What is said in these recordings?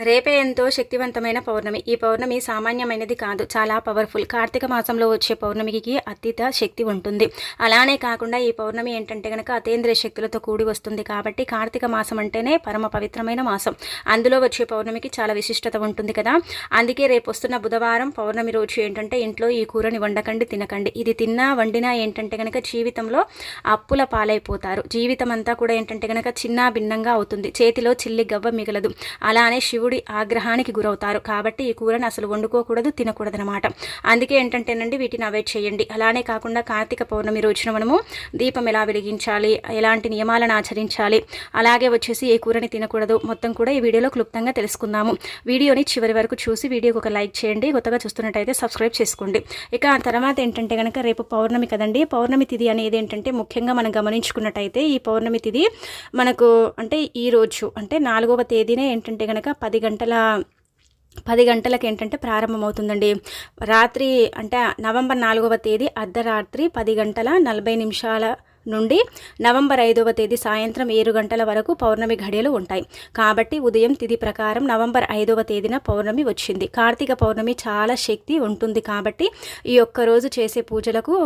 రేపే ఎంతో శక్తివంతమైన పౌర్ణమి. ఈ పౌర్ణమి సామాన్యమైనది కాదు చాలా పవర్ఫుల్ కార్తీక మాసంలో వచ్చే పౌర్ణమికి అతీత శక్తి ఉంటుంది. అలానే కాకుండా ఈ పౌర్ణమి ఏంటంటే కనుక అతేంద్రియ శక్తులతో కూడి వస్తుంది కాబట్టి కార్తీక మాసం అంటేనే పరమ పవిత్రమైన మాసం. అందులో వచ్చే పౌర్ణమికి చాలా విశిష్టత ఉంటుంది కదా. అందుకే రేపు వస్తున్న బుధవారం పౌర్ణమి రోజు ఏంటంటే ఇంట్లో ఈ కూరని వండకండి తినకండి. ఇది తిన్నా వండినా ఏంటంటే కనుక జీవితంలో అప్పుల పాలైపోతారు. జీవితం అంతా కూడా ఏంటంటే కనుక చిన్న భిన్నంగా అవుతుంది. చేతిలో చిల్లి గవ్వ మిగలదు. అలానే శివుడు ఆగ్రహానికి గురవుతారు. కాబట్టి ఈ కూరని అసలు వండుకోకూడదు తినకూడదనమాట అందుకే ఏంటంటేనండి వీటిని అవాయిడ్ చేయండి. అలానే కాకుండా కార్తీక పౌర్ణమి రోజున మనము దీపం ఎలా వెలిగించాలి ఎలాంటి నియమాలను ఆచరించాలి అలాగే వచ్చేసి ఏ కూరని తినకూడదు మొత్తం కూడా ఈ వీడియోలో క్లుప్తంగా తెలుసుకుందాము. వీడియోని చివరి వరకు చూసి వీడియోకి ఒక లైక్ చేయండి కొత్తగా చూస్తున్నట్టయితే సబ్స్క్రైబ్ చేసుకోండి. ఇక ఆ తర్వాత ఏంటంటే కనుక రేపు పౌర్ణమి కదండి పౌర్ణమి తిథి అనేది ఏంటంటే ముఖ్యంగా మనం గమనించుకున్నట్టయితే ఈ పౌర్ణమి తిథి మనకు అంటే ఈ రోజు అంటే నాలుగవ తేదీనే ఏంటంటే కనుక పది పది గంటల పది గంటలకు ఏంటంటే ప్రారంభమవుతుందండి. రాత్రి అంటే నవంబర్ నాలుగవ తేదీ అర్ధరాత్రి పది గంటల నలభై నిమిషాల నుండి నవంబర్ ఐదవ తేదీ సాయంత్రం ఏడు గంటల వరకు పౌర్ణమి ఘడియలు ఉంటాయి. కాబట్టి ఉదయం తిథి ప్రకారం నవంబర్ ఐదవ తేదీన పౌర్ణమి వచ్చింది. కార్తీక పౌర్ణమి చాలా శక్తి ఉంటుంది కాబట్టి ఈ ఒక్క రోజు చేసే పూజలకు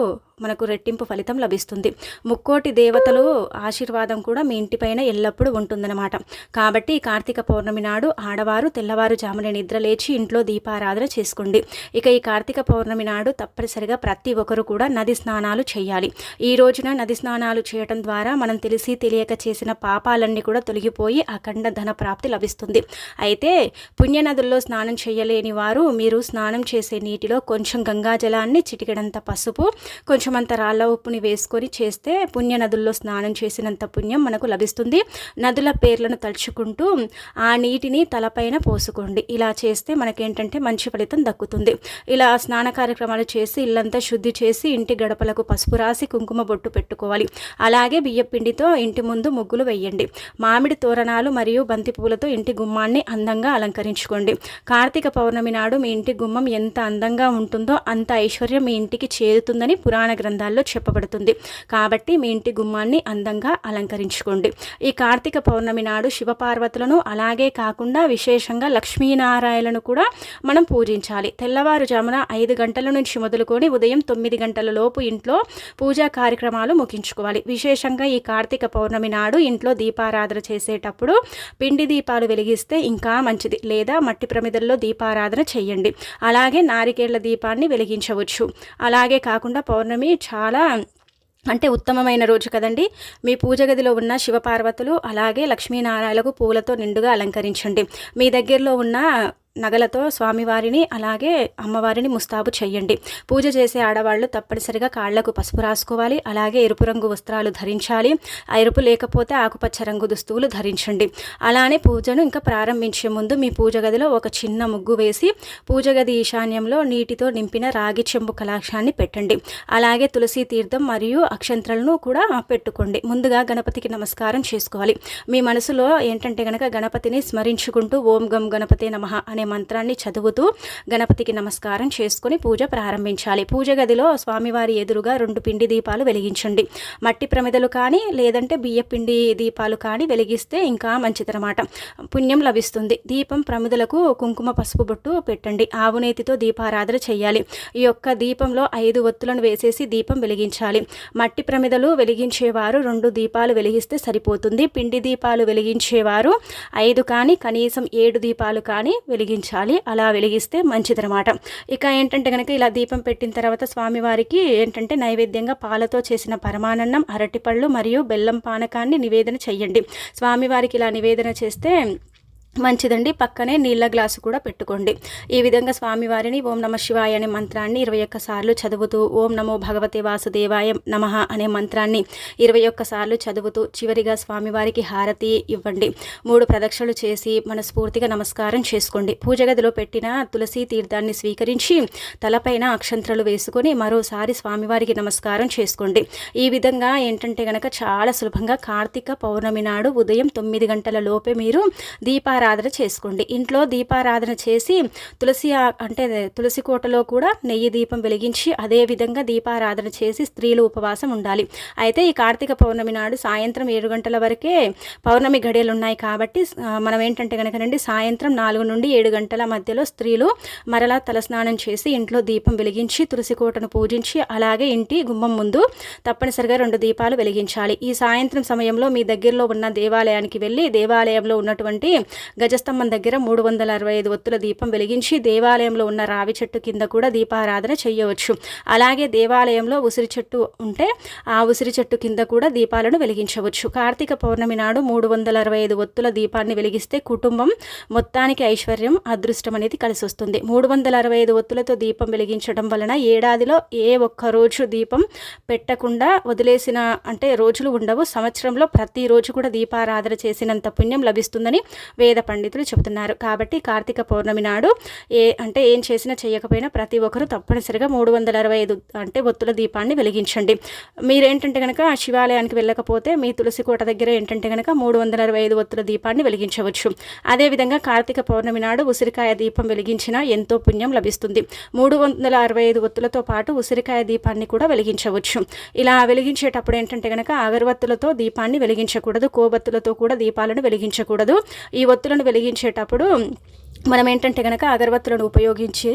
మనకు రెట్టింపు ఫలితం లభిస్తుంది. ముక్కోటి దేవతలు ఆశీర్వాదం కూడా మీ ఇంటిపైన ఎల్లప్పుడూ ఉంటుందన్నమాట. కాబట్టి ఈ కార్తీక పౌర్ణమి నాడు ఆడవారు తెల్లవారుజామున నిద్ర లేచి ఇంట్లో దీపారాధన చేసుకోండి. ఇక ఈ కార్తీక పౌర్ణమి నాడు తప్పనిసరిగా ప్రతి ఒక్కరు కూడా నది స్నానాలు చేయాలి. ఈ రోజున నది స్నానాలు చేయటం ద్వారా మనం తెలిసి తెలియక చేసిన పాపాలన్నీ కూడా తొలగిపోయి అఖండ ధన ప్రాప్తి లభిస్తుంది. అయితే పుణ్యనదుల్లో స్నానం చేయలేని వారు మీరు స్నానం చేసే నీటిలో కొంచెం గంగాజలాన్ని చిటికెడంత పసుపు కొంచెం అంత రాళ్ళ ఉప్పుని వేసుకొని చేస్తే పుణ్య నదుల్లో స్నానం చేసినంత పుణ్యం మనకు లభిస్తుంది. నదుల పేర్లను తలుచుకుంటూ ఆ నీటిని తలపైన పోసుకోండి. ఇలా చేస్తే మనకేంటంటే మంచి ఫలితం దక్కుతుంది. ఇలా స్నాన కార్యక్రమాలు చేసి ఇల్లంతా శుద్ధి చేసి ఇంటి గడపలకు పసుపు రాసి కుంకుమ బొట్టు పెట్టుకోవాలి. అలాగే బియ్యపిండితో ఇంటి ముందు ముగ్గులు వేయండి. మామిడి తోరణాలు మరియు బంతిపూలతో ఇంటి గుమ్మాన్ని అందంగా అలంకరించుకోండి. కార్తీక పౌర్ణమి నాడు మీ ఇంటి గుమ్మం ఎంత అందంగా ఉంటుందో అంత ఐశ్వర్యం మీ ఇంటికి చేరుతుందని పురాణ గ్రంథాల్లో చెప్పబడుతుంది. కాబట్టి మీ ఇంటి గుమ్మాన్ని అందంగా అలంకరించుకోండి. ఈ కార్తీక పౌర్ణమి నాడు శివపార్వతులను అలాగే కాకుండా విశేషంగా లక్ష్మీనారాయణను కూడా మనం పూజించాలి. తెల్లవారుజామున ఐదు గంటల నుంచి మొదలుకొని ఉదయం తొమ్మిది గంటల లోపు ఇంట్లో పూజా కార్యక్రమాలు ముగించుకోవాలి విశేషంగా ఈ కార్తీక పౌర్ణమి నాడు ఇంట్లో దీపారాధన చేసేటప్పుడు పిండి దీపాలు వెలిగిస్తే ఇంకా మంచిది. లేదా మట్టి ప్రమిదల్లో దీపారాధన చేయండి. అలాగే నారికేళ్ళ దీపాన్ని వెలిగించవచ్చు. అలాగే కాకుండా పౌర్ణమి చాలా అంటే ఉత్తమమైన రోజు కదండి. మీ పూజ గదిలో ఉన్న శివపార్వతులు అలాగే లక్ష్మీనారాయణకు పూలతో నిండుగా అలంకరించండి. మీ దగ్గరలో ఉన్న నగలతో స్వామివారిని అలాగే అమ్మవారిని ముస్తాబు చేయండి. పూజ చేసే ఆడవాళ్ళు తప్పనిసరిగా కాళ్ళకు పసుపు రాసుకోవాలి అలాగే ఎరుపు రంగు వస్త్రాలు ధరించాలి. ఆ ఎరుపు లేకపోతే ఆకుపచ్చ రంగు దుస్తువులు ధరించండి. అలానే పూజను ఇంకా ప్రారంభించే ముందు మీ పూజ గదిలో ఒక చిన్న ముగ్గు వేసి పూజ గది ఈశాన్యంలో నీటితో నింపిన రాగి చెంబు కలాక్షాన్ని పెట్టండి. అలాగే తులసి తీర్థం మరియు అక్షంత్రలను కూడా పెట్టుకోండి. ముందుగా గణపతికి నమస్కారం చేసుకోవాలి. మీ మనసులో ఏంటంటే గనక గణపతిని స్మరించుకుంటూ ఓం గం గణపతి నమ అనే మంత్రాన్ని చదువుతూ గణపతికి నమస్కారం చేసుకొని పూజ ప్రారంభించాలి. పూజ గదిలో స్వామివారి ఎదురుగా రెండు పిండి దీపాలు వెలిగించండి. మట్టి ప్రమిదలు కానీ లేదంటే బియ్య పిండి దీపాలు కానీ వెలిగిస్తే ఇంకా మంచిదనమాట పుణ్యం లభిస్తుంది. దీపం ప్రమిదలకు కుంకుమ పసుపు బొట్టు పెట్టండి. ఆవునేతితో దీపారాధన చేయాలి. ఈ యొక్క దీపంలో ఐదు ఒత్తులను వేసేసి దీపం వెలిగించాలి. మట్టి ప్రమిదలు వెలిగించేవారు రెండు దీపాలు వెలిగిస్తే సరిపోతుంది. పిండి దీపాలు వెలిగించేవారు ఐదు కానీ కనీసం ఏడు దీపాలు కానీ వెలిగించాలి. అలా వెలిగిస్తే మంచిదనమాట ఇక ఏంటంటే కనుక ఇలా దీపం పెట్టిన తర్వాత స్వామివారికి ఏంటంటే నైవేద్యంగా పాలతో చేసిన పరమానన్నం అరటిపళ్ళు మరియు బెల్లం పానకాన్ని నివేదన చేయండి స్వామివారికి ఇలా నివేదన చేస్తే మంచిదండి. పక్కనే నీళ్ళ గ్లాసు కూడా పెట్టుకోండి. ఈ విధంగా స్వామివారిని ఓం నమ శివాయ అనే మంత్రాన్ని ఇరవై ఒక్క సార్లు చదువుతూ ఓం నమో భగవతే వాసుదేవాయ నమ అనే మంత్రాన్ని ఇరవై ఒక్క సార్లు చదువుతూ చివరిగా స్వామివారికి హారతి ఇవ్వండి. మూడు ప్రదక్షిణలు చేసి మనస్ఫూర్తిగా నమస్కారం చేసుకోండి. పూజ గదిలో పెట్టిన తులసి తీర్థాన్ని స్వీకరించి తలపైన అక్షంత్రలు వేసుకొని మరోసారి స్వామివారికి నమస్కారం చేసుకోండి. ఈ విధంగా ఏంటంటే గనక చాలా సులభంగా కార్తీక పౌర్ణమి నాడు ఉదయం తొమ్మిది గంటల లోపే మీరు దీపా దీపారాధన చేసుకోండి. ఇంట్లో దీపారాధన చేసి తులసి అంటే తులసి కోటలో కూడా నెయ్యి దీపం వెలిగించి అదే విధంగా దీపారాధన చేసి స్త్రీలు ఉపవాసం ఉండాలి. అయితే ఈ కార్తీక పౌర్ణమి నాడు సాయంత్రం ఏడు గంటల వరకే పౌర్ణమి గడియలు ఉన్నాయి కాబట్టి మనం ఏంటంటే కనుకనండి సాయంత్రం నాలుగు నుండి ఏడు గంటల మధ్యలో స్త్రీలు మరలా తలస్నానం చేసి ఇంట్లో దీపం వెలిగించి తులసి కోటను పూజించి అలాగే ఇంటి గుమ్మం ముందు తప్పనిసరిగా రెండు దీపాలు వెలిగించాలి. ఈ సాయంత్రం సమయంలో మీ దగ్గరలో ఉన్న దేవాలయానికి వెళ్ళి దేవాలయంలో ఉన్నటువంటి గజస్తంభం దగ్గర మూడు వందల అరవై ఐదు ఒత్తుల దీపం వెలిగించి దేవాలయంలో ఉన్న రావి చెట్టు కింద కూడా దీపారాధన చేయవచ్చు. అలాగే దేవాలయంలో ఉసిరి చెట్టు ఉంటే ఆ ఉసిరి చెట్టు కింద కూడా దీపాలను వెలిగించవచ్చు. కార్తీక పౌర్ణమి నాడు మూడు వందల అరవై ఐదు ఒత్తుల దీపాన్ని వెలిగిస్తే కుటుంబం మొత్తానికి ఐశ్వర్యం అదృష్టం అనేది కలిసి వస్తుంది మూడు వందల అరవై ఐదు ఒత్తులతో దీపం వెలిగించడం వలన ఏడాదిలో ఏ ఒక్క రోజు దీపం పెట్టకుండా వదిలేసిన అంటే రోజులు ఉండవు. సంవత్సరంలో ప్రతిరోజు కూడా దీపారాధన చేసినంత పుణ్యం లభిస్తుందని వేద పండితులు చెబుతున్నారు. కాబట్టి కార్తీక పౌర్ణమి నాడు ఏ అంటే ఏం చేసినా చేయకపోయినా ప్రతి ఒక్కరూ తప్పనిసరిగా మూడు వందల అరవై ఐదు అంటే ఒత్తుల దీపాన్ని వెలిగించండి. మీరేంటంటే కనుక శివాలయానికి వెళ్ళకపోతే మీ తులసి కోట దగ్గర ఏంటంటే కనుక మూడు వందల అరవై ఐదు ఒత్తుల దీపాన్ని వెలిగించవచ్చు. అదేవిధంగా కార్తీక పౌర్ణమి నాడు ఉసిరికాయ దీపం వెలిగించినా ఎంతో పుణ్యం లభిస్తుంది. మూడు వందల అరవై ఐదు ఒత్తులతో పాటు ఉసిరికాయ దీపాన్ని కూడా వెలిగించవచ్చు. ఇలా వెలిగించేటప్పుడు ఏంటంటే కనుక అగరవత్తులతో దీపాన్ని వెలిగించకూడదు కోబత్తులతో కూడా దీపాలను వెలిగించకూడదు. ఈ వెలిగించేటప్పుడు మనం ఏంటంటే కనుక అగరవత్తులను ఉపయోగించి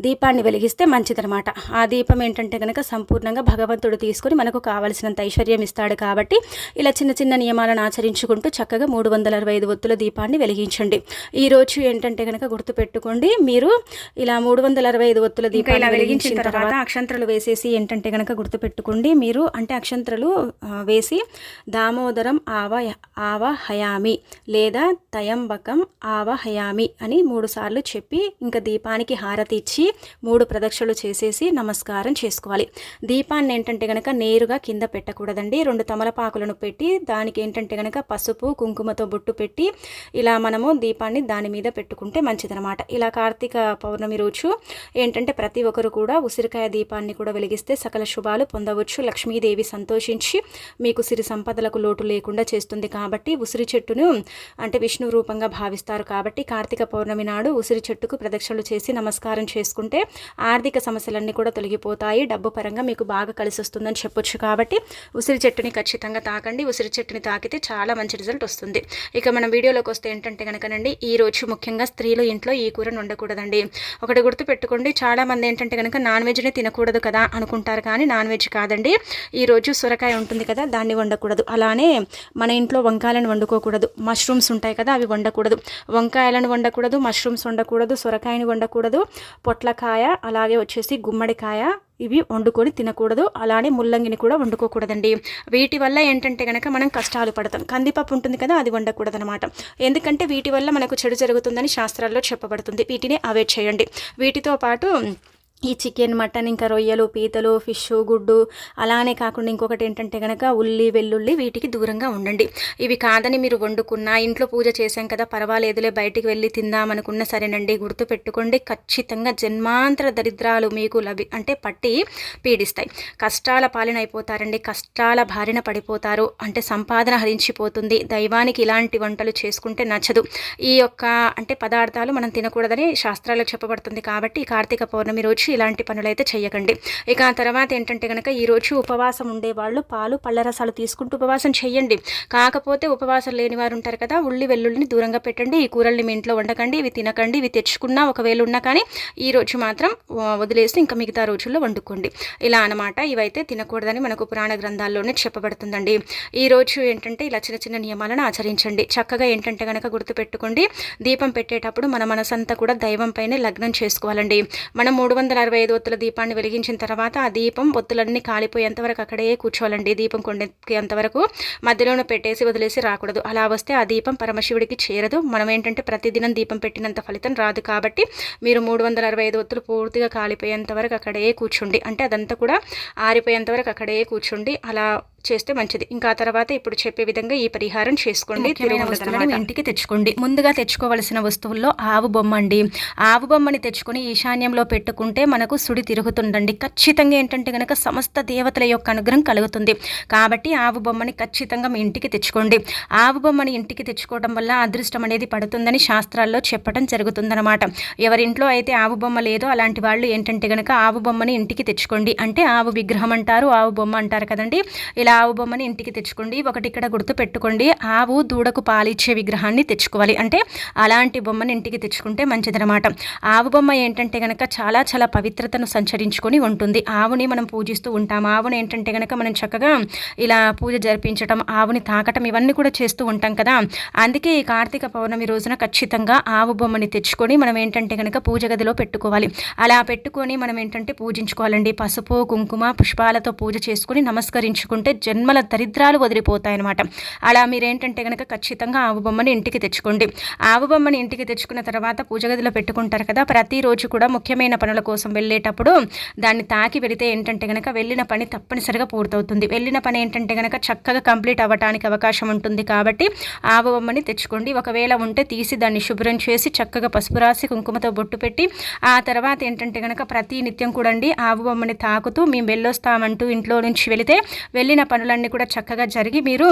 దీపాన్ని వెలిగిస్తే మంచిదనమాట ఆ దీపం ఏంటంటే కనుక సంపూర్ణంగా భగవంతుడు తీసుకొని మనకు కావలసినంత ఐశ్వర్యం ఇస్తాడు కాబట్టి ఇలా చిన్న చిన్న నియమాలను ఆచరించుకుంటూ చక్కగా మూడు వందల అరవై ఐదు ఒత్తుల దీపాన్ని వెలిగించండి. ఈరోజు ఏంటంటే కనుక గుర్తుపెట్టుకోండి మీరు ఇలా మూడు వందల అరవై ఐదు ఒత్తుల దీపాన్ని వెలిగించిన తర్వాత అక్షంత్రలు వేసేసి ఏంటంటే కనుక గుర్తుపెట్టుకోండి మీరు అంటే అక్షంత్రలు వేసి దామోదరం ఆవ ఆవ హయామి లేదా తయంబకం ఆవ హయామి అని మూడు సార్లు చెప్పి ఇంకా దీపానికి హారతి ఇచ్చి మూడు ప్రదక్షిణలు చేసేసి నమస్కారం చేసుకోవాలి. దీపాన్ని ఏంటంటే కనుక నేరుగా కింద పెట్టకూడదండి. రెండు తమలపాకులను పెట్టి దానికి ఏంటంటే కనుక పసుపు కుంకుమతో బొట్టు పెట్టి ఇలా మనము దీపాన్ని దాని మీద పెట్టుకుంటే మంచిదనమాట ఇలా కార్తీక పౌర్ణమి రోజు ఏంటంటే ప్రతి ఒక్కరు కూడా ఉసిరికాయ దీపాన్ని కూడా వెలిగిస్తే సకల శుభాలు పొందవచ్చు. లక్ష్మీదేవి సంతోషించి మీకు సిరి సంపదలకు లోటు లేకుండా చేస్తుంది కాబట్టి ఉసిరి చెట్టును అంటే విష్ణు రూపంగా భావిస్తారు కాబట్టి కార్తీక పౌర్ణమి పౌర్ణమి నాడు ఉసిరి చెట్టుకు ప్రదక్షిణలు చేసి నమస్కారం చేసుకుంటే ఆర్థిక సమస్యలన్నీ కూడా తొలగిపోతాయి. డబ్బు పరంగా మీకు బాగా కలిసి వస్తుందని చెప్పొచ్చు కాబట్టి ఉసిరి చెట్టుని ఖచ్చితంగా తాకండి. ఉసిరి చెట్టుని తాకితే చాలా మంచి రిజల్ట్ వస్తుంది. ఇక మనం వీడియోలోకి వస్తే ఏంటంటే కనుకనండి ఈ రోజు ముఖ్యంగా స్త్రీలు ఇంట్లో ఈ కూరను ఉండకూడదండి ఒకటి గుర్తు పెట్టుకోండి చాలామంది ఏంటంటే కనుక నాన్ వెజ్ని తినకూడదు కదా అనుకుంటారు కానీ నాన్ వెజ్ కాదండి. ఈరోజు సొరకాయ ఉంటుంది కదా దాన్ని వండకూడదు. అలానే మన ఇంట్లో వంకాయలను వండుకోకూడదు. మష్రూమ్స్ ఉంటాయి కదా అవి వండకూడదు. వంకాయలను వండకూడదు మష్రూమ్స్ ఉండకూడదు సొరకాయని వండకూడదు పొట్లకాయ అలాగే వచ్చేసి గుమ్మడికాయ ఇవి వండుకొని తినకూడదు అలానే ముల్లంగిని కూడా వండుకోకూడదండి. వీటి వల్ల ఏంటంటే కనుక మనం కష్టాలు పడతాం. కందిపప్పు ఉంటుంది కదా అది వండకూడదు అనమాట ఎందుకంటే వీటి వల్ల మనకు చెడు జరుగుతుందని శాస్త్రాల్లో చెప్పబడుతుంది. వీటిని అవాయిడ్ చేయండి. వీటితో పాటు ఈ చికెన్ మటన్ ఇంకా రొయ్యలు పీతలు ఫిష్ గుడ్డు అలానే కాకుండా ఇంకొకటి ఏంటంటే కనుక ఉల్లి వెల్లుల్లి వీటికి దూరంగా ఉండండి. ఇవి కాదని మీరు వండుకున్న ఇంట్లో పూజ చేశాం కదా పర్వాలేదులే బయటికి వెళ్ళి తిందామనుకున్న సరేనండి గుర్తు పెట్టుకోండి. ఖచ్చితంగా జన్మాంతర దరిద్రాలు మీకు లభి అంటే పట్టి పీడిస్తాయి. కష్టాల పాలన అయిపోతారండి కష్టాల బారిన పడిపోతారు అంటే సంపాదన హరించిపోతుంది. దైవానికి ఇలాంటి వంటలు చేసుకుంటే నచ్చదు. ఈ యొక్క అంటే పదార్థాలు మనం తినకూడదని శాస్త్రాలు చెప్పబడుతుంది కాబట్టి కార్తీక పౌర్ణమి రోజు ఇలాంటి పనులైతే చేయకండి ఇక తర్వాత ఏంటంటే కనుక ఈరోజు ఉపవాసం ఉండేవాళ్ళు పాలు పళ్ళ రసాలు తీసుకుంటూ ఉపవాసం చేయండి కాకపోతే ఉపవాసం లేని వారు ఉంటారు కదా ఉల్లి వెల్లుల్లిని దూరంగా పెట్టండి. ఈ కూరల్ని మీ ఇంట్లో వండకండి ఇవి తినకండి ఇవి తెచ్చుకున్నా ఒకవేళ ఉన్నా కానీ ఈ రోజు మాత్రం వదిలేసి ఇంకా మిగతా రోజుల్లో వండుకోండి. ఇలా అనమాట ఇవైతే తినకూడదని మనకు పురాణ గ్రంథాల్లోనే చెప్పబడుతుందండి. ఈ రోజు ఏంటంటే ఇలా చిన్న చిన్న నియమాలను ఆచరించండి. చక్కగా ఏంటంటే కనుక గుర్తుపెట్టుకోండి. దీపం పెట్టేటప్పుడు మన మనసంతా కూడా దైవం పైనే లగ్నం చేసుకోవాలండి. మనం మూడు వందల వందల అరవై ఐదు ఒత్తుల దీపాన్ని వెలిగించిన తర్వాత ఆ దీపం ఒత్తులన్నీ కాలిపోయేంత వరకు అక్కడే కూర్చోవాలండి. దీపం కొండెక్కేంతవరకు మధ్యలోనే పెట్టేసి వదిలేసి రాకూడదు. అలా వస్తే ఆ దీపం పరమశివుడికి చేరదు. మనం ఏంటంటే ప్రతిదినం దీపం పెట్టినంత ఫలితం రాదు కాబట్టి మీరు మూడు వందల అరవై ఐదు ఒత్తులు పూర్తిగా కాలిపోయేంత వరకు అక్కడే కూర్చోండి. అంటే అదంతా కూడా ఆరిపోయేంత వరకు అక్కడే కూర్చోండి. అలా చేస్తే మంచిది. ఇంకా తర్వాత ఇప్పుడు చెప్పే విధంగా ఈ పరిహారం చేసుకోండి. వస్తువులను ఇంటికి తెచ్చుకోండి. ముందుగా తెచ్చుకోవలసిన వస్తువుల్లో ఆవు బొమ్మ అండి. ఆవు బొమ్మని తెచ్చుకొని ఈశాన్యంలో పెట్టుకుంటే మనకు సుడి తిరుగుతుందండి. ఖచ్చితంగా ఏంటంటే గనక సమస్త దేవతల యొక్క అనుగ్రహం కలుగుతుంది. కాబట్టి ఆవు బొమ్మని ఖచ్చితంగా మీ ఇంటికి తెచ్చుకోండి. ఆవు బొమ్మని ఇంటికి తెచ్చుకోవడం వల్ల అదృష్టం అనేది పడుతుందని శాస్త్రాల్లో చెప్పడం జరుగుతుందన్నమాట. ఎవరింట్లో అయితే ఆవు బొమ్మ లేదో అలాంటి వాళ్ళు ఏంటంటే గనక ఆవు బొమ్మని ఇంటికి తెచ్చుకోండి. అంటే ఆవు విగ్రహం అంటారు ఆవు బొమ్మ అంటారు కదండి. ఇలా ఆవు బొమ్మని ఇంటికి తెచ్చుకోండి ఒకటి ఇక్కడ గుర్తు పెట్టుకోండి. ఆవు దూడకు పాలిచ్చే విగ్రహాన్ని తెచ్చుకోవాలి. అంటే అలాంటి బొమ్మని ఇంటికి తెచ్చుకుంటే మంచిదనమాట ఆవు బొమ్మ ఏంటంటే కనుక చాలా చాలా పవిత్రతను సంచరించుకొని ఉంటుంది. ఆవుని మనం పూజిస్తూ ఉంటాం. ఆవుని ఏంటంటే కనుక మనం చక్కగా ఇలా పూజ జరిపించడం ఆవుని తాకటం ఇవన్నీ కూడా చేస్తూ ఉంటాం కదా. అందుకే ఈ కార్తీక పౌర్ణమి రోజున ఖచ్చితంగా ఆవు బొమ్మని తెచ్చుకొని మనం ఏంటంటే కనుక పూజ గదిలో పెట్టుకోవాలి. అలా పెట్టుకొని మనం ఏంటంటే పూజించుకోవాలండి. పసుపు కుంకుమ పుష్పాలతో పూజ చేసుకుని నమస్కరించుకుంటే జన్మల దరిద్రాలు వదిలిపోతాయన్నమాట. అలా మీరేంటంటే కనుక ఖచ్చితంగా ఆవు బొమ్మని ఇంటికి తెచ్చుకోండి. ఆవు బొమ్మని ఇంటికి తెచ్చుకున్న తర్వాత పూజ గదిలో పెట్టుకుంటారు కదా ప్రతిరోజు కూడా ముఖ్యమైన పనుల కోసం వెళ్ళేటప్పుడు దాన్ని తాకి వెళితే ఏంటంటే కనుక వెళ్ళిన పని తప్పనిసరిగా పూర్తవుతుంది. వెళ్ళిన పని ఏంటంటే కనుక చక్కగా కంప్లీట్ అవ్వడానికి అవకాశం ఉంటుంది కాబట్టి ఆవు బొమ్మని తెచ్చుకోండి. ఒకవేళ ఉంటే తీసి దాన్ని శుభ్రం చేసి చక్కగా పసుపు రాసి కుంకుమతో బొట్టు పెట్టి ఆ తర్వాత ఏంటంటే కనుక ప్రతి నిత్యం కూడా అండి ఆవు బొమ్మని తాకుతూ మేము వెళ్ళొస్తామంటూ ఇంట్లో నుంచి వెళితే వెళ్ళిన పనులన్నీ కూడా చక్కగా జరిగి మీరు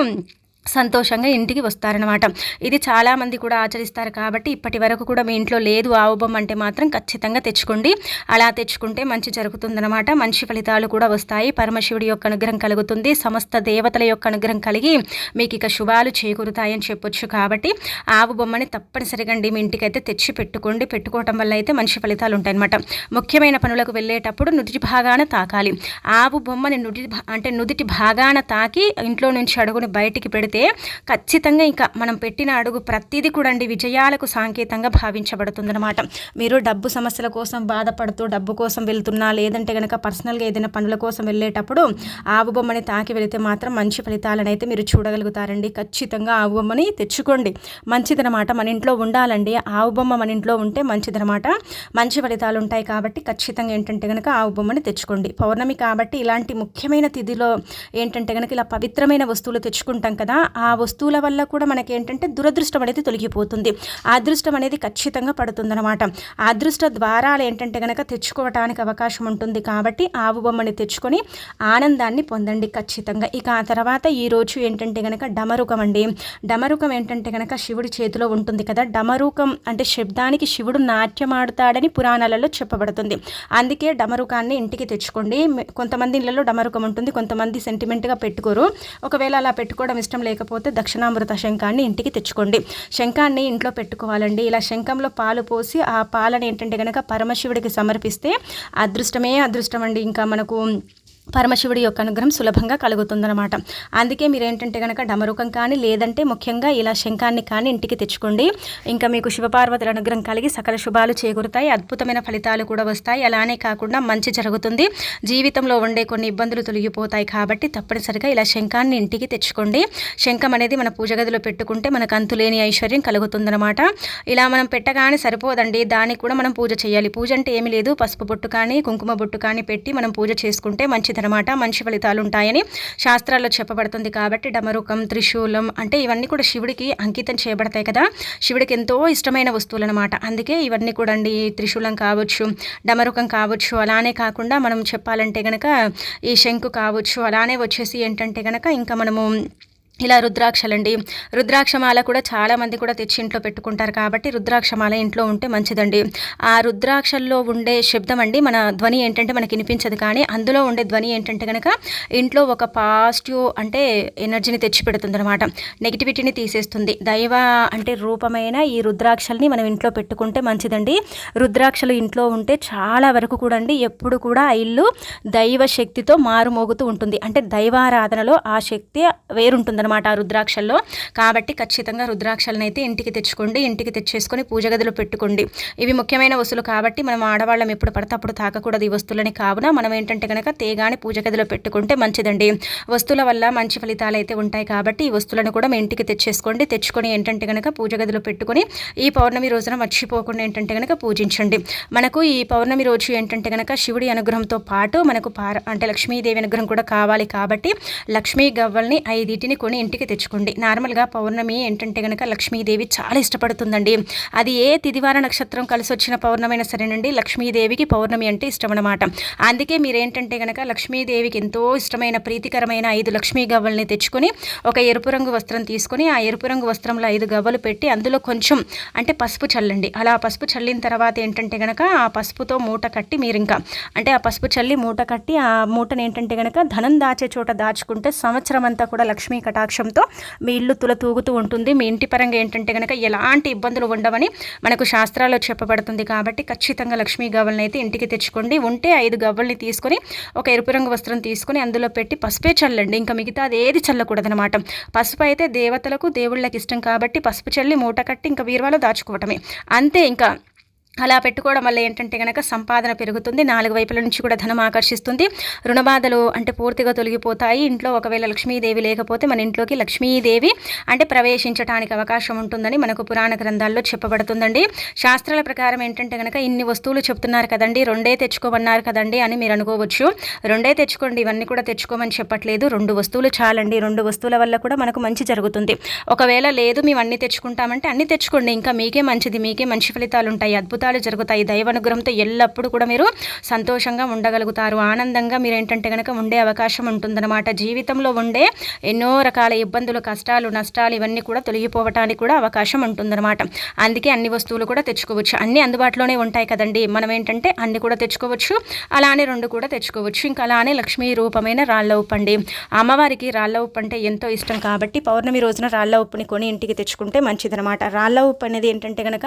సంతోషంగా ఇంటికి వస్తారనమాట ఇది చాలామంది కూడా ఆచరిస్తారు కాబట్టి ఇప్పటి వరకు కూడా మీ ఇంట్లో లేదు ఆవు బొమ్మ అంటే మాత్రం ఖచ్చితంగా తెచ్చుకోండి. అలా తెచ్చుకుంటే మంచి జరుగుతుందనమాట మంచి ఫలితాలు కూడా వస్తాయి. పరమశివుడి యొక్క అనుగ్రహం కలుగుతుంది. సమస్త దేవతల యొక్క అనుగ్రహం కలిగి మీకు ఇక శుభాలు చేకూరుతాయని చెప్పొచ్చు కాబట్టి ఆవు బొమ్మని తప్పనిసరిగా అండి మీ ఇంటికైతే తెచ్చి పెట్టుకోండి. పెట్టుకోవటం వల్ల అయితే మంచి ఫలితాలు ఉంటాయన్నమాట. ముఖ్యమైన పనులకు వెళ్ళేటప్పుడు నుదుటి భాగాన తాకాలి. ఆవు బొమ్మని నుది అంటే నుదుటి భాగాన తాకి ఇంట్లో నుంచి అడుగుని బయటికి పెడితే అయితే ఖచ్చితంగా ఇంకా మనం పెట్టిన అడుగు ప్రతిదీ కూడా అండి విజయాలకు సాంకేతంగా భావించబడుతుందన్నమాట. మీరు డబ్బు సమస్యల కోసం బాధపడుతూ డబ్బు కోసం వెళ్తున్నా లేదంటే కనుక పర్సనల్గా ఏదైనా పనుల కోసం వెళ్ళేటప్పుడు ఆవు బొమ్మని తాకి వెళితే మాత్రం మంచి ఫలితాలను అయితే మీరు చూడగలుగుతారండి. ఖచ్చితంగా ఆవు బొమ్మని తెచ్చుకోండి. మంచిదనమాట మన ఇంట్లో ఉండాలండి. ఆవు బొమ్మ మన ఇంట్లో ఉంటే మంచిదనమాట మంచి ఫలితాలు ఉంటాయి కాబట్టి ఖచ్చితంగా ఏంటంటే కనుక ఆవు బొమ్మని తెచ్చుకోండి. పౌర్ణమి కాబట్టి ఇలాంటి ముఖ్యమైన తిథిలో ఏంటంటే కనుక ఇలా పవిత్రమైన వస్తువులు తెచ్చుకుంటాం కదా ఆ వస్తువుల వల్ల కూడా మనకి ఏంటంటే దురదృష్టం అనేది తొలగిపోతుంది. అదృష్టం అనేది ఖచ్చితంగా పడుతుందన్నమాట. అదృష్ట ద్వారాలు ఏంటంటే కనుక తెచ్చుకోవటానికి అవకాశం ఉంటుంది కాబట్టి ఆవు బొమ్మని తెచ్చుకొని ఆనందాన్ని పొందండి ఖచ్చితంగా. ఇక ఆ తర్వాత ఈరోజు ఏంటంటే కనుక డమరుకం అండి. డమరుకం ఏంటంటే కనుక శివుడి చేతిలో ఉంటుంది కదా. డమరుకం అంటే శబ్దానికి శివుడు నాట్యమాడుతాడని పురాణాలలో చెప్పబడుతుంది. అందుకే డమరుకాన్ని ఇంటికి తెచ్చుకోండి. కొంతమంది ఇళ్ళలో డమరుకం ఉంటుంది. కొంతమంది సెంటిమెంట్గా పెట్టుకోరు. ఒకవేళ అలా పెట్టుకోవడం ఇష్టం లేక లేకపోతే దక్షిణామృత శంఖాన్ని ఇంటికి తెచ్చుకోండి. శంఖాన్ని ఇంట్లో పెట్టుకోవాలండి. ఇలా శంఖంలో పాలు పోసి ఆ పాలను ఏంటంటే కనుక పరమశివుడికి సమర్పిస్తే అదృష్టమే అదృష్టం అండి ఇంకా మనకు పరమశివుడి యొక్క అనుగ్రహం సులభంగా కలుగుతుందనమాట అందుకే మీరు ఏంటంటే కనుక డమరుకం కానీ లేదంటే ముఖ్యంగా ఇలా శంఖాన్ని కానీ ఇంటికి తెచ్చుకోండి. ఇంకా మీకు శివపార్వతుల అనుగ్రహం కలిగి సకల శుభాలు చేకూరుతాయి. అద్భుతమైన ఫలితాలు కూడా వస్తాయి. అలానే కాకుండా మంచి జరుగుతుంది. జీవితంలో ఉండే కొన్ని ఇబ్బందులు తొలగిపోతాయి కాబట్టి తప్పనిసరిగా ఇలా శంఖాన్ని ఇంటికి తెచ్చుకోండి. శంఖం అనేది మన పూజ గదిలో పెట్టుకుంటే మనకు అంతులేని ఐశ్వర్యం కలుగుతుందనమాట ఇలా మనం పెట్టగానే సరిపోదండి. దానికి కూడా మనం పూజ చేయాలి. పూజ అంటే ఏమి లేదు. పసుపు బొట్టు కానీ కుంకుమ బొట్టు కానీ పెట్టి మనం పూజ చేసుకుంటే మంచి అనమాట మంచి ఫలితాలు ఉంటాయని శాస్త్రాల్లో చెప్పబడుతుంది కాబట్టి డమరుకం త్రిశూలం అంటే ఇవన్నీ కూడా శివుడికి అంకితం చేయబడతాయి కదా. శివుడికి ఎంతో ఇష్టమైన వస్తువులు అనమాట అందుకే ఇవన్నీ కూడా అండి త్రిశూలం కావచ్చు డమరుకం కావచ్చు అలానే కాకుండా మనం చెప్పాలంటే కనుక ఈ శంకు కావచ్చు అలానే వచ్చేసి ఏంటంటే కనుక ఇంకా మనము ఇలా రుద్రాక్షలండి. రుద్రాక్షమాల కూడా చాలామంది కూడా తెచ్చి ఇంట్లో పెట్టుకుంటారు కాబట్టి రుద్రాక్షమాల ఇంట్లో ఉంటే మంచిదండి. ఆ రుద్రాక్షల్లో ఉండే శబ్దం అండి మన ధ్వని ఏంటంటే మనకి వినిపించదు కానీ అందులో ఉండే ధ్వని ఏంటంటే కనుక ఇంట్లో ఒక పాజిటివ్ అంటే ఎనర్జీని తెచ్చిపెడుతుంది అనమాట నెగిటివిటీని తీసేస్తుంది. దైవ అంటే రూపమైన ఈ రుద్రాక్షల్ని మనం ఇంట్లో పెట్టుకుంటే మంచిదండి. రుద్రాక్షలు ఇంట్లో ఉంటే చాలా వరకు కూడా అండి ఎప్పుడు కూడా ఆ ఇల్లు దైవ శక్తితో మారుమోగుతూ ఉంటుంది. అంటే దైవారాధనలో ఆ శక్తి వేరుంటుంది అనమాట ఆ రుద్రాక్షల్లో. కాబట్టి ఖచ్చితంగా రుద్రాక్షలను అయితే ఇంటికి తెచ్చుకోండి ఇంటికి తెచ్చేసుకొని పూజ గదిలో పెట్టుకోండి. ఇవి ముఖ్యమైన వస్తువులు కాబట్టి మనం ఆడవాళ్ళం ఎప్పుడు పడితే అప్పుడు తాకకూడదు ఈ వస్తువులని. కావున మనం ఏంటంటే కనుక తేగాని పూజ గదిలో పెట్టుకుంటే మంచిదండి. వస్తువుల వల్ల మంచి ఫలితాలు అయితే ఉంటాయి కాబట్టి ఈ వస్తువులను కూడా మీ ఇంటికి తెచ్చేసుకోండి. తెచ్చుకొని ఏంటంటే కనుక పూజ గదిలో పెట్టుకొని ఈ పౌర్ణమి రోజున మర్చిపోకుండా ఏంటంటే కనుక పూజించండి. మనకు ఈ పౌర్ణమి రోజు ఏంటంటే కనుక శివుడి అనుగ్రహంతో పాటు మనకు పార అంటే లక్ష్మీదేవి అనుగ్రహం కూడా కావాలి కాబట్టి లక్ష్మీ గవ్వల్ని ఐదిటిని కొని ఇంటికి తెచ్చుకోండి. నార్మల్గా పౌర్ణమి ఏంటంటే కనుక లక్ష్మీదేవి చాలా ఇష్టపడుతుందండి. అది ఏ తిదివార నక్షత్రం కలిసి వచ్చిన పౌర్ణమైనా సరేనండి లక్ష్మీదేవికి పౌర్ణమి అంటే ఇష్టం అనమాట అందుకే మీరేంటంటే కనుక లక్ష్మీదేవికి ఎంతో ఇష్టమైన ప్రీతికరమైన ఐదు లక్ష్మీ గవ్వల్ని తెచ్చుకొని ఒక ఎరుపు రంగు వస్త్రం తీసుకొని ఆ ఎరుపు రంగు వస్త్రంలో ఐదు గవ్వలు పెట్టి అందులో కొంచెం అంటే పసుపు చల్లండి. అలా పసుపు చల్లిన తర్వాత ఏంటంటే కనుక ఆ పసుపుతో మూట కట్టి మీరు ఇంకా అంటే ఆ పసుపు చల్లి మూట కట్టి ఆ మూటను ఏంటంటే కనుక ధనం దాచే చోట దాచుకుంటే సంవత్సరం అంతా కూడా లక్ష్మీ కటాక్షంతో మీ ఇల్లు తులతూగుతూ ఉంటుంది. మీ ఇంటి పరంగా ఏంటంటే కనుక ఎలాంటి ఇబ్బందులు ఉండవని మనకు శాస్త్రాల్లో చెప్పబడుతుంది కాబట్టి ఖచ్చితంగా లక్ష్మీ గవ్వల్ని అయితే ఇంటికి తెచ్చుకోండి. ఉంటే ఐదు గవ్వల్ని తీసుకొని ఒక ఎరుపు రంగు వస్త్రం తీసుకొని అందులో పెట్టి పసుపే చల్లండి. ఇంకా మిగతా అది ఏది చల్లకూడదనమాట. పసుపు అయితే దేవతలకు దేవుళ్ళకి ఇష్టం కాబట్టి పసుపు చల్లి మూట కట్టి ఇంకా వీరువాలో దాచుకోవటమే. అంతే ఇంకా అలా పెట్టుకోవడం వల్ల ఏంటంటే కనుక సంపాదన పెరుగుతుంది. నాలుగు వైపుల నుంచి కూడా ధనం ఆకర్షిస్తుంది. రుణబాధలు అంటే పూర్తిగా తొలగిపోతాయి. ఇంట్లో ఒకవేళ లక్ష్మీదేవి లేకపోతే మన ఇంట్లోకి లక్ష్మీదేవి అంటే ప్రవేశించడానికి అవకాశం ఉంటుందని మనకు పురాణ గ్రంథాల్లో చెప్పబడుతుందండి. శాస్త్రాల ప్రకారం ఏంటంటే కనుక ఇన్ని వస్తువులు చెప్తున్నారు కదండి. రెండే తెచ్చుకోమన్నారు కదండి అని మీరు అనుకోవచ్చు. రెండే తెచ్చుకోండి. ఇవన్నీ కూడా తెచ్చుకోమని చెప్పట్లేదు. రెండు వస్తువులు చాలండి. రెండు వస్తువుల వల్ల కూడా మనకు మంచి జరుగుతుంది. ఒకవేళ లేదు మేము అన్ని తెచ్చుకుంటామంటే అన్ని తెచ్చుకోండి. ఇంకా మీకే మంచిది. మీకే మంచి ఫలితాలు ఉంటాయి అద్భుత అద్భుతాలు జరుగుతాయి. దైవానుగ్రహంతో ఎల్లప్పుడూ కూడా మీరు సంతోషంగా ఉండగలుగుతారు. ఆనందంగా మీరు ఏంటంటే కనుక ఉండే అవకాశం ఉంటుందన్నమాట. జీవితంలో ఉండే ఎన్నో రకాల ఇబ్బందులు కష్టాలు నష్టాలు ఇవన్నీ కూడా తొలగిపోవటానికి కూడా అవకాశం ఉంటుందన్నమాట. అందుకే అన్ని వస్తువులు కూడా తెచ్చుకోవచ్చు. అన్ని అందుబాటులోనే ఉంటాయి కదండి. మనం ఏంటంటే అన్ని కూడా తెచ్చుకోవచ్చు. అలానే రెండు కూడా తెచ్చుకోవచ్చు. ఇంకా అలానే లక్ష్మీ రూపమైన రాళ్ళ ఉప్పు అండి. అమ్మవారికి రాళ్ళ ఉప్పు అంటే ఎంతో ఇష్టం కాబట్టి పౌర్ణమి రోజున రాళ్ళ ఉప్పుని కొని ఇంటికి తెచ్చుకుంటే మంచిదనమాట రాళ్ళ ఉప్పు అనేది ఏంటంటే కనుక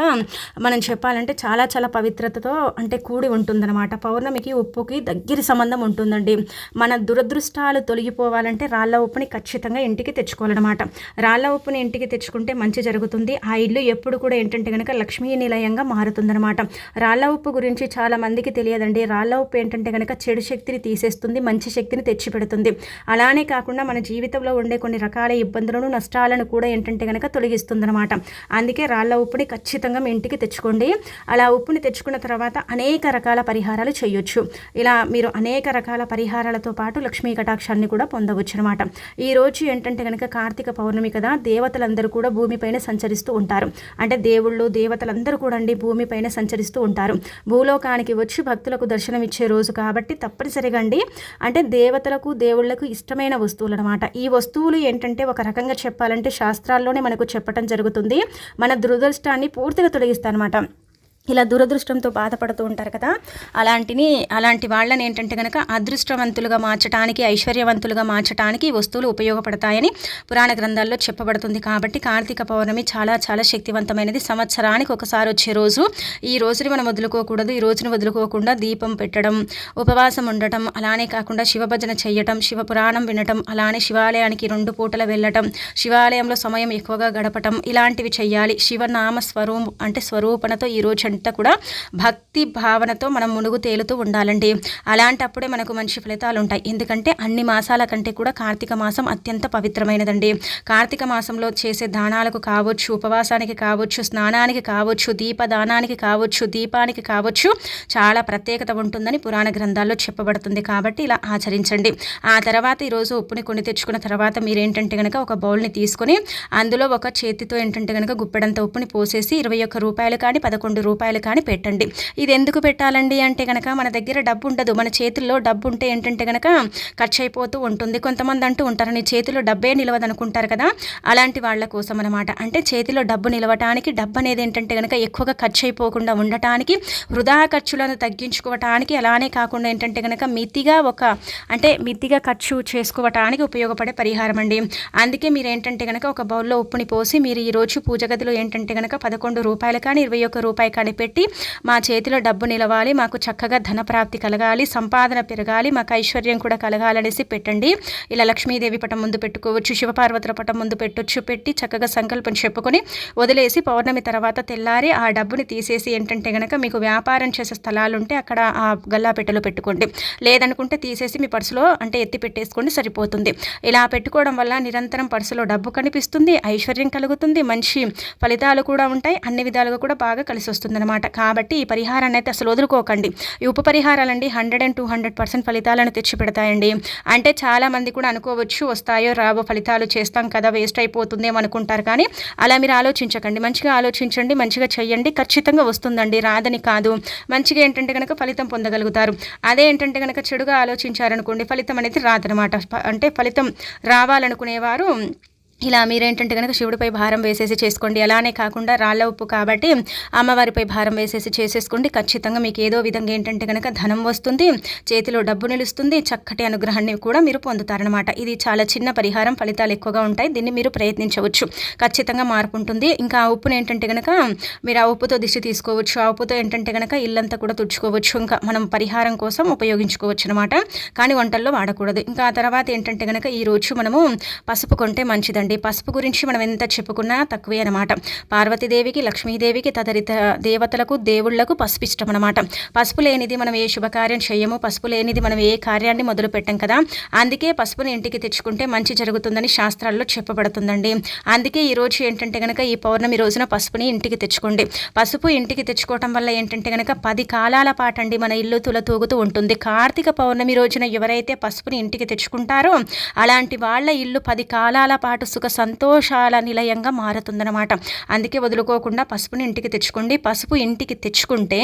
మనం చెప్పాలంటే చాలా చాలా చాలా పవిత్రతతో అంటే కూడి ఉంటుందన్నమాట. పౌర్ణమికి ఉప్పుకి దగ్గర సంబంధం ఉంటుందండి. మన దురదృష్టాలు తొలగిపోవాలంటే రాళ్ళ ఉప్పుని ఖచ్చితంగా ఇంటికి తెచ్చుకోవాలన్నమాట. రాళ్ళ ఉప్పుని ఇంటికి తెచ్చుకుంటే మంచి జరుగుతుంది. ఆ ఇల్లు ఎప్పుడు కూడా ఏంటంటే కనుక లక్ష్మీ నిలయంగా మారుతుందన్నమాట. రాళ్ళ ఉప్పు గురించి చాలా మందికి తెలియదండి. రాళ్ళ ఉప్పు ఏంటంటే కనుక చెడు శక్తిని తీసేస్తుంది మంచి శక్తిని తెచ్చిపెడుతుంది. అలానే కాకుండా మన జీవితంలో ఉండే కొన్ని రకాల ఇబ్బందులను నష్టాలను కూడా ఏంటంటే కనుక తొలగిస్తుందన్నమాట. అందుకే రాళ్ళ ఉప్పుని ఖచ్చితంగా మీ ఇంటికి తెచ్చుకోండి. అలా ఉప్పుని తెచ్చుకున్న తర్వాత అనేక రకాల పరిహారాలు చేయొచ్చు. ఇలా మీరు అనేక రకాల పరిహారాలతో పాటు లక్ష్మీ కటాక్షాన్ని కూడా పొందవచ్చు అనమాట ఈ రోజు ఏంటంటే కనుక కార్తీక పౌర్ణమి కదా దేవతలందరూ కూడా భూమిపైన సంచరిస్తూ ఉంటారు. అంటే దేవుళ్ళు దేవతలందరూ కూడా అండి భూమిపైన సంచరిస్తూ ఉంటారు. భూలోకానికి వచ్చి భక్తులకు దర్శనం ఇచ్చే రోజు కాబట్టి తప్పనిసరిగా అండి అంటే దేవతలకు దేవుళ్ళకు ఇష్టమైన వస్తువులు అనమాట ఈ వస్తువులు ఏంటంటే ఒక రకంగా చెప్పాలంటే శాస్త్రాల్లోనే మనకు చెప్పటం జరుగుతుంది. మన దురదృష్టాన్ని పూర్తిగా తొలగిస్తానమాట ఇలా దురదృష్టంతో బాధపడుతూ ఉంటారు కదా. అలాంటిని అలాంటి వాళ్ళని ఏంటంటే కనుక అదృష్టవంతులుగా మార్చడానికి ఐశ్వర్యవంతులుగా మార్చడానికి వస్తువులు ఉపయోగపడతాయని పురాణ గ్రంథాల్లో చెప్పబడుతుంది. కాబట్టి కార్తీక పౌర్ణమి చాలా చాలా శక్తివంతమైనది. సంవత్సరానికి ఒకసారి వచ్చే రోజు. ఈ రోజుని మనం వదులుకోకూడదు. ఈ రోజుని వదులుకోకుండా దీపం పెట్టడం ఉపవాసం ఉండటం అలానే కాకుండా శివభజన చేయటం శివ పురాణం వినటం అలానే శివాలయానికి రెండు పూటల వెళ్ళటం శివాలయంలో సమయం ఎక్కువగా గడపటం ఇలాంటివి చేయాలి శివనామ స్వరూపం అంటే స్వరూపణతో ఈ రోజు అంతా కూడా భక్తి భావనతో మనం మునుగు తేలుతూ ఉండాలండి. అలాంటప్పుడే మనకు మంచి ఫలితాలు ఉంటాయి. ఎందుకంటే అన్ని మాసాల కంటే కూడా కార్తీక మాసం అత్యంత పవిత్రమైనదండి. కార్తీక మాసంలో చేసే దానాలకు కావచ్చు ఉపవాసానికి కావచ్చు స్నానానికి కావచ్చు దీపదానానికి కావచ్చు దీపానికి కావచ్చు చాలా ప్రత్యేకత ఉంటుందని పురాణ గ్రంథాల్లో చెప్పబడుతుంది. కాబట్టి ఇలా ఆచరించండి. ఆ తర్వాత ఈరోజు ఉప్పుని కొని తెచ్చుకున్న తర్వాత మీరేంటంటే కనుక ఒక బౌల్ని తీసుకొని అందులో ఒక చేతితో ఏంటంటే కనుక గుప్పెడంత ఉప్పుని పోసేసి ఇరవై ఒక్క రూపాయలు కానీ పదకొండు రూపాయలు రూపాయలు కానీ పెట్టండి. ఇది ఎందుకు పెట్టాలండి అంటే కనుక మన దగ్గర డబ్బు ఉండదు. మన చేతుల్లో డబ్బు ఉంటే ఏంటంటే కనుక ఖర్చు అయిపోతూ ఉంటుంది. కొంతమంది అంటూ ఉంటారు నీ చేతిలో డబ్బే నిలవదు అనుకుంటారు కదా? అలాంటి వాళ్ళ కోసం అనమాట అంటే చేతిలో డబ్బు నిలవటానికి డబ్బు అనేది ఏంటంటే కనుక ఎక్కువగా ఖర్చు అయిపోకుండా ఉండటానికి వృధా ఖర్చులను తగ్గించుకోవటానికి అలానే కాకుండా ఏంటంటే కనుక మితిగా ఒక అంటే మితిగా ఖర్చు చేసుకోవటానికి ఉపయోగపడే పరిహారం అండి. అందుకే మీరు ఏంటంటే కనుక ఒక బౌల్లో ఉప్పుని పోసి మీరు ఈరోజు పూజ గదిలో ఏంటంటే కనుక పదకొండు రూపాయలు కానీ ఇరవై ఒక్క రూపాయి కానీ అని పెట్టి మా చేతిలో డబ్బు నిలవాలి మాకు చక్కగా ధనప్రాప్తి కలగాలి సంపాదన పెరగాలి మాకు ఐశ్వర్యం కూడా కలగాలనేసి పెట్టండి. ఇలా లక్ష్మీదేవి పటం ముందు పెట్టుకోవచ్చు శివపార్వతుల పటం ముందు పెట్టొచ్చు పెట్టి చక్కగా సంకల్పం చెప్పుకొని వదిలేసి పౌర్ణమి తర్వాత తెల్లారి ఆ డబ్బుని తీసేసి ఏంటంటే కనుక మీకు వ్యాపారం చేసే స్థలాలు ఉంటే అక్కడ ఆ గల్లాపెట్టెలో పెట్టుకోండి. లేదనుకుంటే తీసేసి మీ పర్సులో అంటే ఎత్తి పెట్టేసుకోండి సరిపోతుంది. ఇలా పెట్టుకోవడం వల్ల నిరంతరం పర్సులో డబ్బు కనిపిస్తుంది ఐశ్వర్యం కలుగుతుంది మంచి ఫలితాలు కూడా ఉంటాయి అన్ని విధాలుగా కూడా బాగా కలిసి వస్తుంది వస్తుందన్నమాట కాబట్టి ఈ పరిహారాన్ని అయితే అసలు వదులుకోకండి. ఈ ఉప పరిహారాలండి hundred and two hundred percent ఫలితాలను తెచ్చిపెడతాయండి. అంటే చాలామంది కూడా అనుకోవచ్చు వస్తాయో రావో ఫలితాలు చేస్తాం కదా వేస్ట్ అయిపోతుందేమో అనుకుంటారు కానీ అలా మీరు ఆలోచించకండి. మంచిగా ఆలోచించండి మంచిగా చెయ్యండి. ఖచ్చితంగా వస్తుందండి. రాదని కాదు. మంచిగా ఏంటంటే కనుక ఫలితం పొందగలుగుతారు. అదే ఏంటంటే కనుక చెడుగా ఆలోచించారనుకోండి ఫలితం అనేది రాదనమాట అంటే ఫలితం రావాలనుకునేవారు ఇలా మీరేంటంటే కనుక శివుడిపై భారం వేసేసి చేసుకోండి. అలానే కాకుండా రాళ్ళ ఉప్పు కాబట్టి అమ్మవారిపై భారం వేసేసి చేసేసుకోండి. ఖచ్చితంగా మీకు ఏదో విధంగా ఏంటంటే కనుక ధనం వస్తుంది చేతిలో డబ్బు నిలుస్తుంది చక్కటి అనుగ్రహాన్ని కూడా మీరు పొందుతారనమాట ఇది చాలా చిన్న పరిహారం ఫలితాలు ఎక్కువగా ఉంటాయి. దీన్ని మీరు ప్రయత్నించవచ్చు. ఖచ్చితంగా మార్పు ఉంటుంది. ఇంకా ఆ ఉప్పును ఏంటంటే కనుక మీరు ఆ ఉప్పుతో దిష్టి తీసుకోవచ్చు. ఆ ఉప్పుతో ఏంటంటే కనుక ఇల్లంతా కూడా తుడుచుకోవచ్చు. ఇంకా మనం పరిహారం కోసం ఉపయోగించుకోవచ్చు అనమాట కానీ వంటల్లో వాడకూడదు. ఇంకా ఆ తర్వాత ఏంటంటే కనుక ఈ రోజు మనము పసుపు కొంటే మంచిదండి. అండి. పసుపు గురించి మనం ఎంత చెప్పుకున్నా తక్కువే అనమాట పార్వతీదేవికి లక్ష్మీదేవికి తదరిత దేవతలకు దేవుళ్ళకు పసుపు ఇష్టం అనమాట పసుపు లేనిది మనం ఏ శుభకార్యం చేయము. పసుపు లేనిది మనం ఏ కార్యాన్ని మొదలు పెట్టాం కదా. అందుకే పసుపుని ఇంటికి తెచ్చుకుంటే మంచి జరుగుతుందని శాస్త్రాల్లో చెప్పబడుతుందండి. అందుకే ఈరోజు ఏంటంటే కనుక ఈ పౌర్ణమి రోజున పసుపుని ఇంటికి తెచ్చుకోండి. పసుపు ఇంటికి తెచ్చుకోవటం వల్ల ఏంటంటే కనుక పది కాలాల పాటండి మన ఇల్లు తుల తూగుతూ ఉంటుంది. కార్తీక పౌర్ణమి రోజున ఎవరైతే పసుపుని ఇంటికి తెచ్చుకుంటారో అలాంటి వాళ్ళ ఇల్లు పది కాలాల పాటు సుఖ సంతోషాల నిలయంగా మారుతుందన్నమాట. అందుకే వదులుకోకుండా పసుపుని ఇంటికి తెచ్చుకోండి. పసుపు ఇంటికి తెచ్చుకుంటే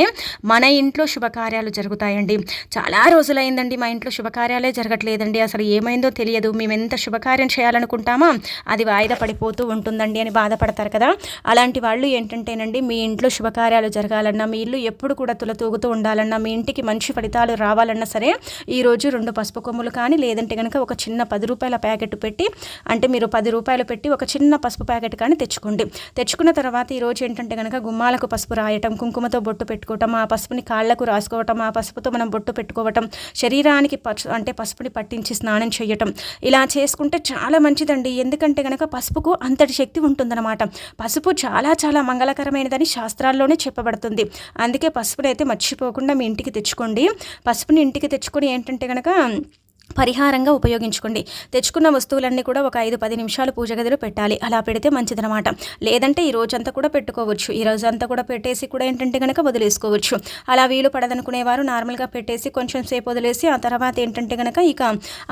మన ఇంట్లో శుభకార్యాలు జరుగుతాయండి. చాలా రోజులైందండి మా ఇంట్లో శుభకార్యాలే జరగట్లేదండి. అసలు ఏమైందో తెలియదు. మేము ఎంత శుభకార్యం చేయాలనుకుంటామో అది వాయిదా పడిపోతూ ఉంటుందండి అని బాధపడతారు కదా. అలాంటి వాళ్ళు ఏంటంటేనండి మీ ఇంట్లో శుభకార్యాలు జరగాలన్నా మీ ఇల్లు ఎప్పుడు కూడా తులతూగుతూ ఉండాలన్నా మీ ఇంటికి మంచి ఫలితాలు రావాలన్నా సరే ఈరోజు రెండు పసుపు కొమ్ములు కానీ లేదంటే కనుక ఒక చిన్న పది రూపాయల ప్యాకెట్ పెట్టి అంటే మీరు పది రూపాయలు రూపాయలు పెట్టి ఒక చిన్న పసుపు ప్యాకెట్ కానీ తెచ్చుకోండి. తెచ్చుకున్న తర్వాత ఈరోజు ఏంటంటే కనుక గుమ్మాలకు పసుపు రాయటం కుంకుమతో బొట్టు పెట్టుకోవటం ఆ పసుపుని కాళ్ళకు రాసుకోవటం ఆ పసుపుతో మనం బొట్టు పెట్టుకోవటం శరీరానికి అంటే పసుపుని పట్టించి స్నానం చేయటం ఇలా చేసుకుంటే చాలా మంచిదండి. ఎందుకంటే కనుక పసుపుకు అంతటి శక్తి ఉంటుందన్నమాట. పసుపు చాలా చాలా మంగళకరమైనదని శాస్త్రాల్లోనే చెప్పబడుతుంది. అందుకే పసుపునైతే మర్చిపోకుండా మీ ఇంటికి తెచ్చుకోండి. పసుపుని ఇంటికి తెచ్చుకొని ఏంటంటే కనుక పరిహారంగా ఉపయోగించుకోండి. తెచ్చుకున్న వస్తువులన్నీ కూడా ఒక ఐదు పది నిమిషాలు పూజ గదిలో పెట్టాలి. అలా పెడితే మంచిదనమాట లేదంటే ఈ రోజంతా కూడా పెట్టుకోవచ్చు. ఈ రోజంతా కూడా పెట్టేసి కూడా ఏంటంటే కనుక వదిలేసుకోవచ్చు. అలా వీలు పడదనుకునేవారు నార్మల్గా పెట్టేసి కొంచెం సేపు వదిలేసి ఆ తర్వాత ఏంటంటే కనుక ఇక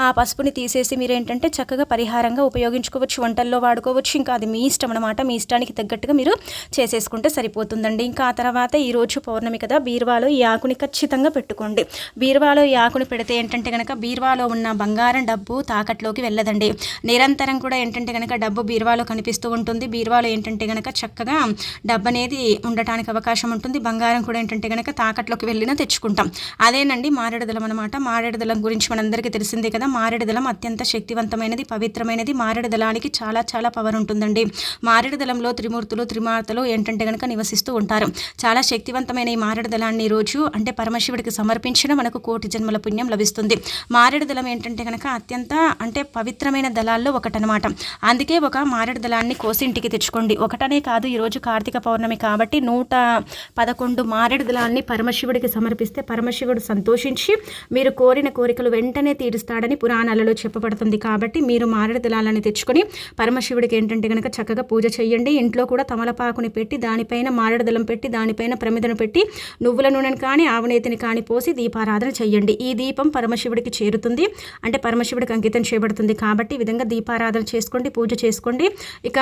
ఆ పసుపుని తీసేసి మీరు ఏంటంటే చక్కగా పరిహారంగా ఉపయోగించుకోవచ్చు. వంటల్లో వాడుకోవచ్చు. ఇంకా అది మీ ఇష్టం అనమాట మీ ఇష్టానికి తగ్గట్టుగా మీరు చేసేసుకుంటే సరిపోతుందండి. ఇంకా ఆ తర్వాత ఈరోజు పౌర్ణమి కదా బీరువాలో ఈ ఆకుని ఖచ్చితంగా పెట్టుకోండి. బీరువాలో ఈ ఆకుని పెడితే ఏంటంటే కనుక బీరువాలో బీరువాలో ఉన్న బంగారం డబ్బు తాకట్లోకి వెళ్ళదండి. నిరంతరం కూడా ఏంటంటే కనుక డబ్బు బీరువాలో కనిపిస్తూ ఉంటుంది. బీరువాలో ఏంటంటే కనుక చక్కగా డబ్బు అనేది ఉండటానికి అవకాశం ఉంటుంది. బంగారం కూడా ఏంటంటే కనుక తాకట్లోకి వెళ్ళినా తెచ్చుకుంటాం. అదేనండి మారేడుదలం అనమాట మారేడుదలం గురించి మనందరికీ తెలిసిందే కదా. మారేడుదలం అత్యంత శక్తివంతమైనది పవిత్రమైనది. మారేడుదలానికి చాలా చాలా పవర్ ఉంటుందండి. మారేడుదలంలో త్రిమూర్తులు త్రిమార్తలు ఏంటంటే కనుక నివసిస్తూ ఉంటారు. చాలా శక్తివంతమైన ఈ మారేడుదలాన్ని రోజు అంటే పరమశివుడికి సమర్పించిన మనకు కోటి జన్మల పుణ్యం లభిస్తుంది. మారేడుదల దళం ఏంటంటే కనుక అత్యంత అంటే పవిత్రమైన దళాల్లో ఒకటనమాట అందుకే ఒక మారేడు దళాన్ని కోసి ఇంటికి తెచ్చుకోండి. ఒకటనే కాదు ఈరోజు కార్తీక పౌర్ణమి కాబట్టి నూట పదకొండు మారేడు దళాన్ని పరమశివుడికి సమర్పిస్తే పరమశివుడు సంతోషించి మీరు కోరిన కోరికలు వెంటనే తీరుస్తాడని పురాణాలలో చెప్పబడుతుంది. కాబట్టి మీరు మారేడు దళాలని తెచ్చుకొని పరమశివుడికి ఏంటంటే కనుక చక్కగా పూజ చేయండి ఇంట్లో కూడా తమలపాకుని పెట్టి దానిపైన మారేడు దళం పెట్టి దానిపైన ప్రమిదను పెట్టి నువ్వుల నూనెను కానీ ఆవునేతిని కానీ పోసి దీపారాధన చేయండి ఈ దీపం పరమశివుడికి చేరుతుంది. అవుతుంది అంటే పరమశివుడికి అంకితం చేయబడుతుంది కాబట్టి ఈ విధంగా దీపారాధన చేసుకోండి పూజ చేసుకోండి. ఇక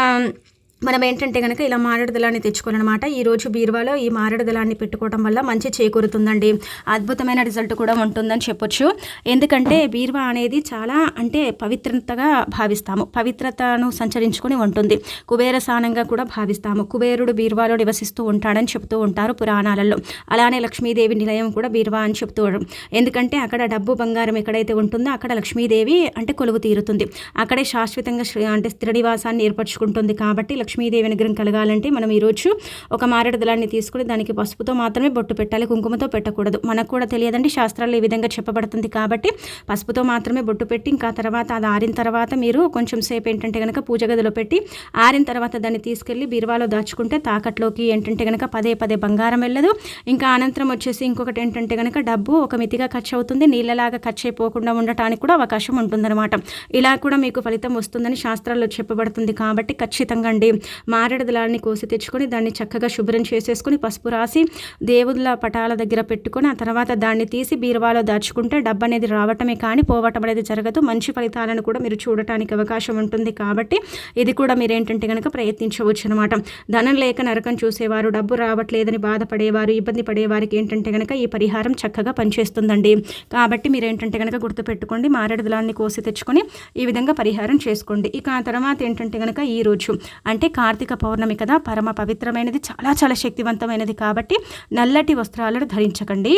మనం ఏంటంటే కనుక ఇలా మారేడు దళాన్ని తెచ్చుకోవాలన్నమాట ఈరోజు బీరువాలో ఈ మారేడు దళాన్ని పెట్టుకోవడం వల్ల మంచి చేకూరుతుందండి. అద్భుతమైన రిజల్ట్ కూడా ఉంటుందని చెప్పొచ్చు. ఎందుకంటే బీరువా అనేది చాలా అంటే పవిత్రతగా భావిస్తాము. పవిత్రతను సంచరించుకొని ఉంటుంది. కుబేర స్థానంగా కూడా భావిస్తాము. కుబేరుడు బీరువాలో నివసిస్తూ ఉంటాడని చెప్తూ ఉంటారు పురాణాలలో. అలానే లక్ష్మీదేవి నిలయం కూడా బీరువా అని చెప్తూ ఎందుకంటే అక్కడ డబ్బు బంగారం ఎక్కడైతే ఉంటుందో అక్కడ లక్ష్మీదేవి అంటే కొలువు తీరుతుంది. అక్కడే శాశ్వతంగా అంటే స్థిర నివాసాన్ని ఏర్పరచుకుంటుంది కాబట్టి లక్ష్మీదేవి అనుగ్రహం కలగాలంటే మనం ఈరోజు ఒక మారేడు దళాన్ని తీసుకుని దానికి పసుపుతో మాత్రమే బొట్టు పెట్టాలి కుంకుమతో పెట్టకూడదు. మనకు కూడా తెలియదండి శాస్త్రాల్లో ఈ విధంగా చెప్పబడుతుంది కాబట్టి పసుపుతో మాత్రమే బొట్టు పెట్టి ఇంకా తర్వాత అది ఆరిన తర్వాత మీరు కొంచెం సేపు ఏంటంటే కనుక పూజ గదిలో పెట్టి ఆరిన తర్వాత దాన్ని తీసుకెళ్ళి బీరువాలో దాచుకుంటే తాకట్లోకి ఏంటంటే కనుక పదే పదే బంగారం వెళ్ళదు. ఇంకా అనంతరం వచ్చేసి ఇంకొకటి ఏంటంటే కనుక డబ్బు ఒక మితిగా ఖర్చు అవుతుంది నీళ్ళలాగా ఖర్చు అయిపోకుండా ఉండటానికి కూడా అవకాశం ఉంటుందన్నమాట. ఇలా కూడా మీకు ఫలితం వస్తుందని శాస్త్రాల్లో చెప్పబడుతుంది కాబట్టి ఖచ్చితంగా అండి. మారేడు దళాన్ని కోసి తెచ్చుకొని దాన్ని చక్కగా శుభ్రం చేసేసుకొని పసుపు రాసి దేవుళ్ళ పటాల దగ్గర పెట్టుకొని ఆ తర్వాత దాన్ని తీసి బీరువాలో దాచుకుంటే డబ్బు అనేది రావటమే కానీ పోవటం అనేది జరగదు. మంచి ఫలితాలను కూడా మీరు చూడటానికి అవకాశం ఉంటుంది కాబట్టి ఇది కూడా మీరు ఏంటంటే కనుక ప్రయత్నించవచ్చు అనమాట ధనం లేక నరకం చూసేవారు డబ్బు రావట్లేదని బాధపడేవారు ఇబ్బంది పడేవారికి ఏంటంటే కనుక ఈ పరిహారం చక్కగా పనిచేస్తుందండి. కాబట్టి మీరు ఏంటంటే కనుక గుర్తుపెట్టుకోండి మారేడు దళాన్ని కోసి తెచ్చుకొని ఈ విధంగా పరిహారం చేసుకోండి. ఇక ఆ తర్వాత ఏంటంటే కనుక ఈ రోజు అంటే కార్తీక పౌర్ణమి కదా పరమ పవిత్రమైనది చాలా చాలా శక్తివంతమైనది కాబట్టి నల్లటి వస్త్రాలను ధరించకండి.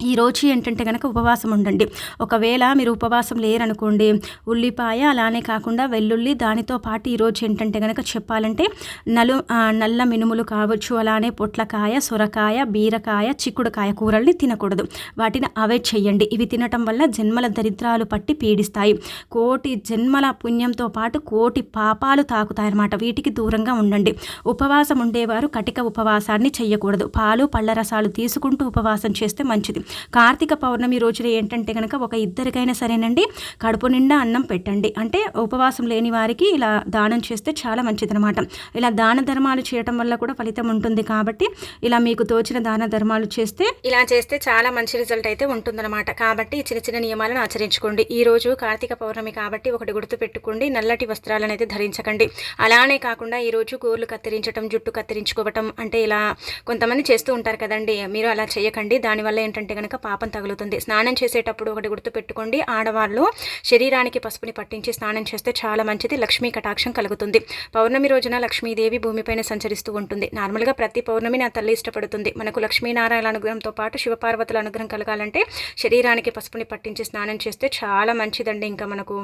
ఈరోజు ఏంటంటే కనుక ఉపవాసం ఉండండి. ఒకవేళ మీరు ఉపవాసం లేరనుకోండి ఉల్లిపాయ అలానే కాకుండా వెల్లుల్లి దానితో పాటు ఈరోజు ఏంటంటే కనుక చెప్పాలంటే నలు నల్ల మినుములు కావచ్చు అలానే పొట్లకాయ సొరకాయ బీరకాయ చిక్కుడుకాయ కూరల్ని తినకూడదు. వాటిని అవాయిడ్ చేయండి. ఇవి తినటం వల్ల జన్మల దరిద్రాలు పట్టి పీడిస్తాయి. కోటి జన్మల పుణ్యంతో పాటు కోటి పాపాలు తాకుతాయన్నమాట. వీటికి దూరంగా ఉండండి. ఉపవాసం ఉండేవారు కటిక ఉపవాసాన్ని చేయకూడదు పాలు పళ్ళ రసాలు తీసుకుంటూ ఉపవాసం చేస్తే మంచిది. కార్తీక పౌర్ణమి రోజున ఏంటంటే కనుక ఒక ఇద్దరికైనా సరేనండి కడుపు నిండా అన్నం పెట్టండి. అంటే ఉపవాసం లేని వారికి ఇలా దానం చేస్తే చాలా మంచిదనమాట ఇలా దాన ధర్మాలు చేయటం వల్ల కూడా ఫలితం ఉంటుంది కాబట్టి ఇలా మీకు తోచిన దాన ధర్మాలు చేస్తే ఇలా చేస్తే చాలా మంచి రిజల్ట్ అయితే ఉంటుందన్నమాట. కాబట్టి చిన్న చిన్న నియమాలను ఆచరించుకోండి. ఈ రోజు కార్తీక పౌర్ణమి కాబట్టి ఒకటి గుర్తు పెట్టుకోండి. నల్లటి వస్త్రాలను అయితే ధరించకండి. అలానే కాకుండా ఈ రోజు గోర్లు కత్తిరించడం జుట్టు కత్తిరించుకోవటం అంటే ఇలా కొంతమంది చేస్తూ ఉంటారు కదండి. మీరు అలా చేయకండి. దానివల్ల ఏంటంటే కనుక పాపం తగులుతుంది. స్నానం చేసేటప్పుడు ఒకటి గుర్తుపెట్టుకోండి. ఆడవాళ్ళు శరీరానికి పసుపుని పట్టించి స్నానం చేస్తే చాలా మంచిది. లక్ష్మీ కటాక్షం కలుగుతుంది. పౌర్ణమి రోజున లక్ష్మీదేవి భూమిపైన సంచరిస్తూ ఉంటుంది. నార్మల్గా ప్రతి పౌర్ణమి నా తల్లి ఇష్టపడుతుంది. మనకు లక్ష్మీనారాయణ అనుగ్రహంతో పాటు శివపార్వతుల అనుగ్రహం కలగాలంటే శరీరానికి పసుపుని పట్టించి స్నానం చేస్తే చాలా మంచిదండి. ఇంకా మనకు